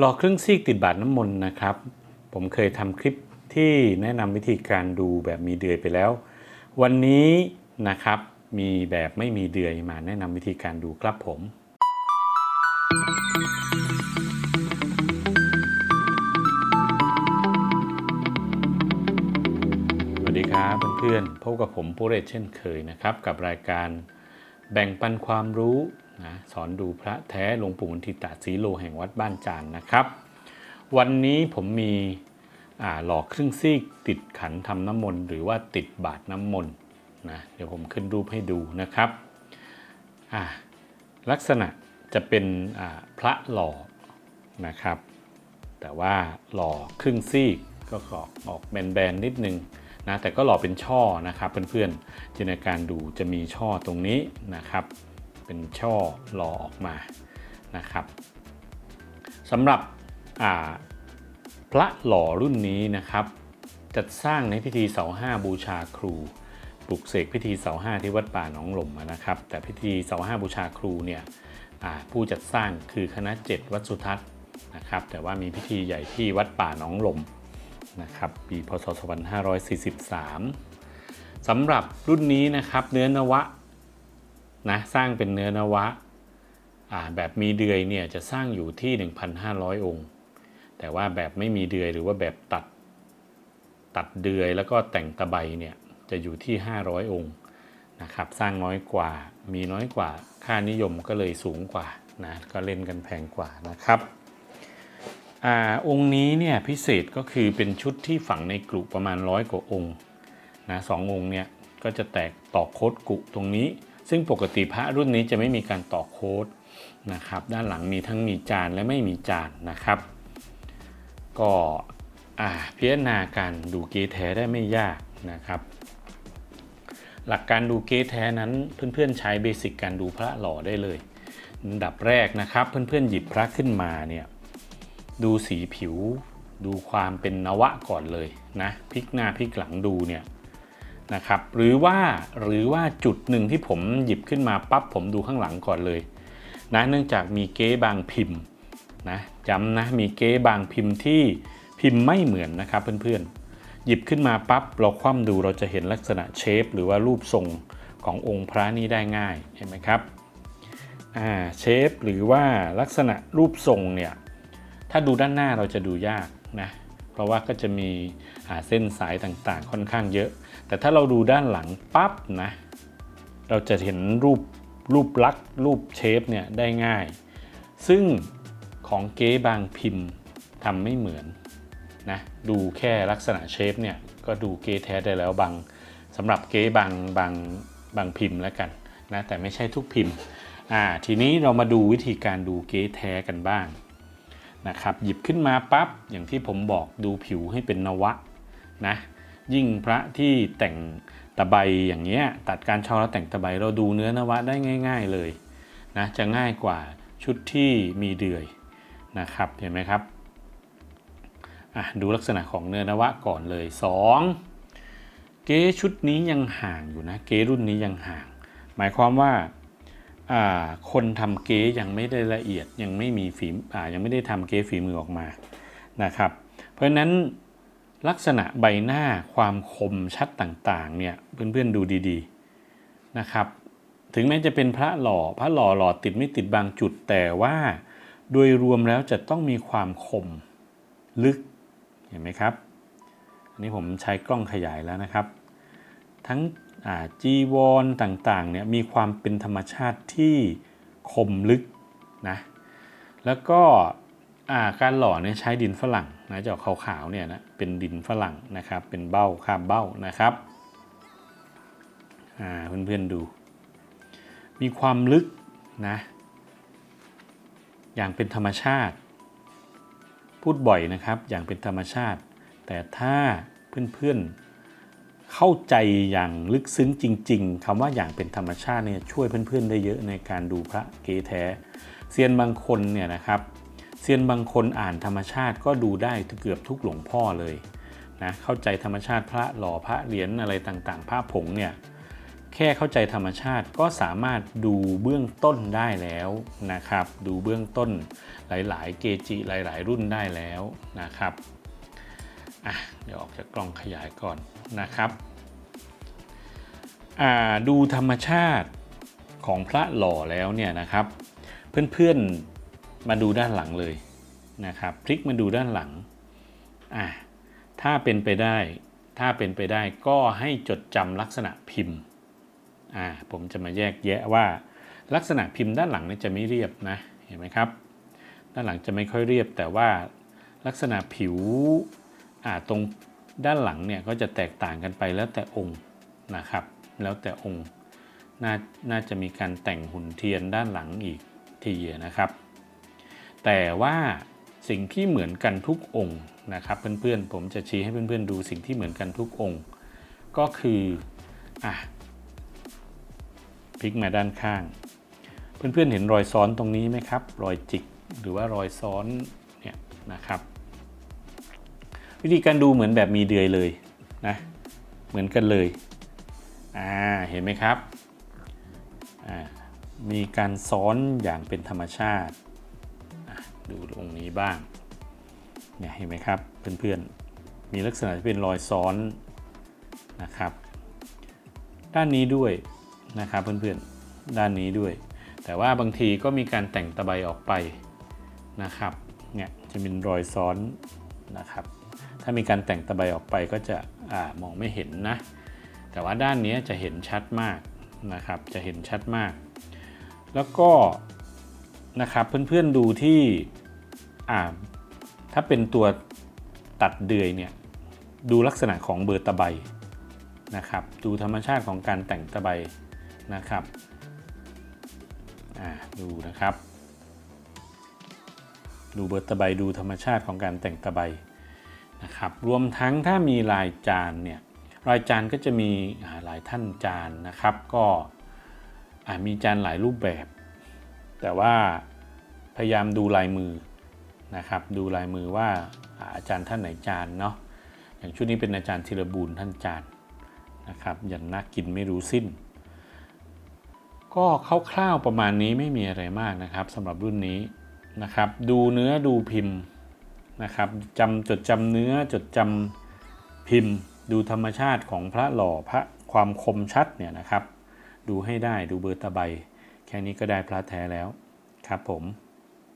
รอครึ่งซีกติดบาทน้ำมนต์นะครับ ผมเคยทำคลิปที่แนะนำวิธีการดูแบบมีเดือยไปแล้ว วันนี้นะครับมีแบบไม่มีเดือยมาแนะนำวิธีการดูครับผม สวัสดีครับเพื่อนๆพบกับผมปุเรศเช่นเคยนะครับ กับรายการแบ่งปันความรู้ นะสอนดูพระแท้หลวงปู่มุนทิตาสีโลแห่งวัดบ้านจานนะครับ วันนี้ผมมีหล่อครึ่งซีกติดขันทำน้ำมนต์หรือว่าติดบาทน้ำมนต์นะเดี๋ยวผมขึ้นรูปให้ดูนะครับลักษณะจะเป็นพระหล่อนะครับ แต่ว่าหล่อครึ่งซีกก็ออกออกแบนๆนิดนึงนะแต่ก็หล่อเป็นช่อนะครับเพื่อนๆจินตนาการดูจะมีช่อตรงนี้นะครับ เป็นช่อหล่อออกมานะครับสำหรับพระหล่อรุ่นนี้นะครับจัดสร้างในพิธีเสาห้าบูชาครูปลุกเสกพิธีเสาห้าที่วัดป่าหนองหล่มนะครับ แต่พิธีเสาห้าบูชาครูเนี่ยผู้จัดสร้างคือคณะเจ็ดวัดสุทัศน์นะครับแต่ว่ามีพิธีใหญ่ที่วัดป่าหนองหล่มนะครับปีพศ 2543สำหรับรุ่นนี้นะครับเนื้อนวะ นะสร้างเป็นเนื้อนวะแบบมีเดือยเนี่ยจะสร้างอยู่ที่ 1,500 องค์ แต่ว่าแบบไม่มีเดือยหรือว่าแบบตัดตัดเดือยแล้วก็แต่งตะไบเนี่ยจะอยู่ที่ 500 องค์นะครับสร้างน้อยกว่ามีน้อยกว่าค่านิยมก็เลยสูงกว่านะก็เล่นกันแพงกว่านะครับอองค์นี้เนี่ยพิเศษก็คือเป็นชุดที่ฝังในกลุประมาณร้อยกว่าองค์นะสององค์เนี่ยก็จะแตกต่อโคดกุตรงนี้ ซึ่งปกติพระรุ่นนี้จะไม่มีการต่อโค้ดนะครับ ด้านหลังมีทั้งมีจานและไม่มีจานนะครับ ก็พิจารณาการดูเกแท้ได้ไม่ยากนะครับ หลักการดูเกแท้นั้นเพื่อนๆใช้เบสิกการดูพระหล่อได้เลยอันดับแรกนะครับ เพื่อนๆหยิบพระขึ้นมาเนี่ยดูสีผิว ดูความเป็นนวะก่อนเลยนะพลิกหน้าพลิกหลังดูเนี่ย นะครับหรือว่าหรือว่าจุดหนึ่งที่ผมหยิบขึ้นมาปั๊บผมดูข้างหลังก่อนเลยนะเนื่องจากมีเก๊บางพิมพ์นะจำนะมีเก๊บางพิมพ์ที่พิมพ์ไม่เหมือนนะครับเพื่อนๆ หยิบขึ้นมาปั๊บเราคว่ำดูเราจะเห็นลักษณะเชฟหรือว่ารูปทรงขององค์พระนี้ได้ง่ายเห็นไหมครับอ่าเชฟหรือว่าลักษณะรูปทรงเนี่ยถ้าดูด้านหน้าเราจะดูยากนะ เพราะว่าก็จะมีอ่าเส้นสายต่างๆ ค่อนข้างเยอะ แต่ถ้าเราดูด้านหลังปั๊บนะ เราจะเห็นรูปรูปลักษ์รูปเชฟเนี่ยได้ง่าย ซึ่งของเก๊บางพิมพ์ทำไม่เหมือนนะดูแค่ลักษณะเชฟเนี่ยก็ดูเก๊แท้ได้แล้วบางสำหรับเก๊บางบางบางพิมพ์แล้วกันนะแต่ไม่ใช่ทุกพิมพ์อ่าทีนี้เรามาดูวิธีการดูเก๊แท้กันบ้าง นะครับหยิบขึ้นมาปั๊บอย่างที่ผมบอกดูผิวให้เป็นนวะนะยิ่งพระที่แต่งตะไบอย่างเงี้ยตัดการช่อแล้วแต่งตะไบเราดูเนื้อนวะได้ง่าย ๆเลยนะจะง่ายกว่าชุดที่มีเดือยนะครับเห็นไหมครับอะดูลักษณะของเนื้อนวะก่อนเลย 2. เก๊ชุดนี้ยังห่างอยู่นะเก๊รุ่นนี้ยังห่าง หมายความว่า คนทำเก๊ยังไม่ได้ละเอียดยังไม่มีฝียังไม่ได้ทำเก๊ฝีมือออกมานะครับ เพราะฉะนั้นลักษณะใบหน้าความคมชัดต่างๆเนี่ยเพื่อนๆดูดีๆนะครับ ถึงแม้จะเป็นพระหล่อพระหล่อหล่อติดไม่ติดบางจุดแต่ว่าโดยรวมแล้วจะต้องมีความคมลึกเห็นไหมครับ อันนี้ผมใช้กล้องขยายแล้วนะครับ ทั้ง จีวรต่างๆเนี่ยมีความเป็นธรรมชาติที่คมลึกนะแล้วก็การหล่อเนี่ยใช้ดินฝรั่งนะจะออกขาวๆเนี่ยนะเป็นดินฝรั่งนะครับเป็นเบ้าคาบเบ้านะครับเพื่อนๆดู มีความลึกนะอย่างเป็นธรรมชาติ พูดบ่อยนะครับอย่างเป็นธรรมชาติ แต่ถ้าเพื่อนๆ เข้าใจอย่างลึกซึ้งจริง ๆคำว่าอย่างเป็นธรรมชาติเนี่ยช่วยเพื่อนๆได้เยอะในการดูพระเกแท้เซียนบางคนเนี่ยนะครับเซียนบางคนอ่านธรรมชาติก็ดูได้เกือบทุกหลวงพ่อเลยนะเข้าใจธรรมชาติพระหล่อพระเหรียญอะไรต่างๆพระผงเนี่ยแค่เข้าใจธรรมชาติก็สามารถดูเบื้องต้นได้แล้วนะครับ ดูเบื้องต้นหลายๆ เกจิหลาย ๆ รุ่นได้แล้วนะครับ อะเดี๋ยวออกจากกล้องขยายก่อนนะครับดูธรรมชาติของพระหล่อแล้วเนี่ยนะครับ เพื่อนๆมาดูด้านหลังเลยนะครับพลิกมาดูด้านหลังอะถ้าเป็นไปได้ถ้าเป็นไปได้ก็ให้จดจำลักษณะพิมพ์อ่าผมจะมาแยกแยะว่าลักษณะพิมพ์ด้านหลังนี่จะไม่เรียบนะเห็นไหมครับ ด้านหลังจะไม่ค่อยเรียบแต่ว่าลักษณะผิว ตรงด้านหลังเนี่ยก็จะแตกต่างกันไปแล้วแต่องค์นะครับ แล้วแต่องค์น่าน่าจะมีการแต่งหุ่นเทียนด้านหลังอีกทีนะครับ แต่ว่าสิ่งที่เหมือนกันทุกองค์นะครับ เพื่อนๆผมจะชี้ให้เพื่อนๆดูสิ่งที่เหมือนกันทุกองค์ ก็คืออะพลิกมาด้านข้าง เพื่อนๆเห็นรอยซ้อนตรงนี้ไหมครับ รอยจิกหรือว่ารอยซ้อนเนี่ยนะครับ วิธีการดูเหมือนแบบมีเดือยเลยนะเหมือนกันเลยอ่าเห็นไหมครับอ่ามีการซ้อนอย่างเป็นธรรมชาติดูตรงนี้บ้างเนี่ยเห็นไหมครับเพื่อนๆมีลักษณะที่เป็นรอยซ้อนนะครับด้านนี้ด้วยนะครับเพื่อนๆด้านนี้ด้วย แต่ว่าบางทีก็มีการแต่งตะไบออกไปนะครับเนี่ยจะเป็นรอยซ้อนนะครับ ถ้ามีการแต่งตะไบออกไปก็จะอมองไม่เห็นนะ แต่ว่าด้านนี้จะเห็นชัดมากนะครับ จะเห็นชัดมาก แล้วก็นะครับเพื่อนๆดูที่ถ้าเป็นตัวตัดเดือยเนี่ยดูลักษณะของเบอร์ตะไบนะครับดูธรรมชาติของการแต่งตะไบนะครับดูนะครับ ดูเบอร์ตะไบดูธรรมชาติของการแต่งตะไบ นะครับ รวมทั้งถ้ามีลายจานเนี่ยลายจานก็จะมีหลายท่านจานนะครับ ก็มีจานหลายรูปแบบ แต่ว่าพยายามดูลายมือนะครับ ดูลายมือว่าอาจารย์ท่านไหนจานเนาะอย่างชุดนี้เป็นอาจารย์ธีรบูลท่านจานนะครับยันน่ากินไม่รู้สิ้น ก็คร่าวๆประมาณนี้ไม่มีอะไรมากนะครับสำหรับรุ่นนี้นะครับ ดูเนื้อดูพิมพ์ นะครับจำจดจำเนื้อจดจำพิมพ์ ดูธรรมชาติของพระหล่อพระความคมชัดเนี่ยนะครับ ดูให้ได้ดูเบอร์ตะใบ แค่นี้ก็ได้พระแท้แล้วครับผม